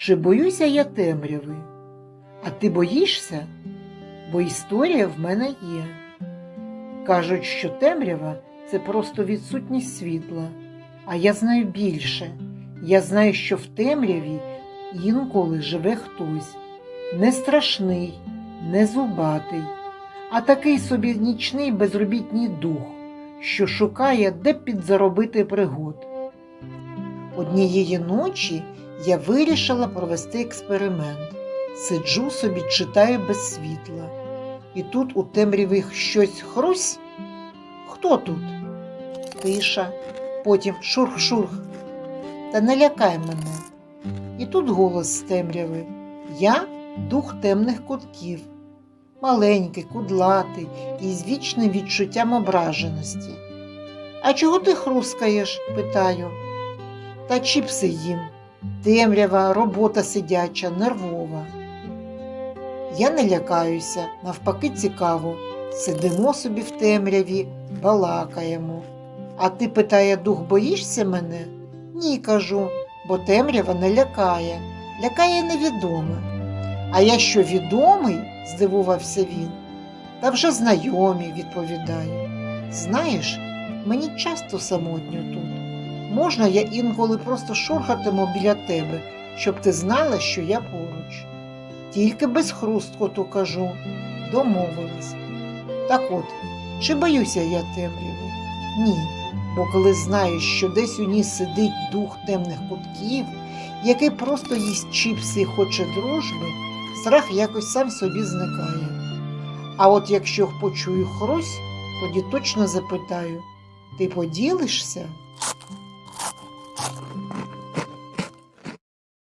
Чи боюся я темряви? А ти боїшся? Бо історія в мене є. Кажуть, що темрява це просто відсутність світла. А я знаю більше. Я знаю, що в темряві інколи живе хтось не страшний, не зубатий, а такий собі нічний безробітній дух, що шукає, де підзаробити пригод. Однієї ночі я вирішила провести експеримент. Сиджу собі, читаю без світла. І тут у темряві щось хрусь. Хто тут? Тиша, потім шурх-шурх. Та не лякай мене. І тут голос з темряви. Я дух темних кутків, маленький, кудлатий і з вічним відчуттям ображеності. А чого ти хрускаєш? питаю. Та чіпси їм. Темрява, робота сидяча, нервова. Я не лякаюся, навпаки, цікаво. Сидимо собі в темряві, балакаємо. А ти питає дух, боїшся мене? Ні, кажу, бо темрява не лякає, лякає невідоме. А я що відомий? здивувався він. Та вже знайомі, відповідаю. Знаєш, мені часто самотньо тут. Можна я інколи просто шурхатиму біля тебе, щоб ти знала, що я поруч. Тільки без хрусткоту кажу, домовились. Так от, чи боюся я темряви? Ні, бо коли знаю, що десь у ній сидить дух темних кутків, який просто їсть чіпси і хоче дружби, страх якось сам собі зникає. А от якщо почую хрусь, тоді точно запитаю: ти поділишся? you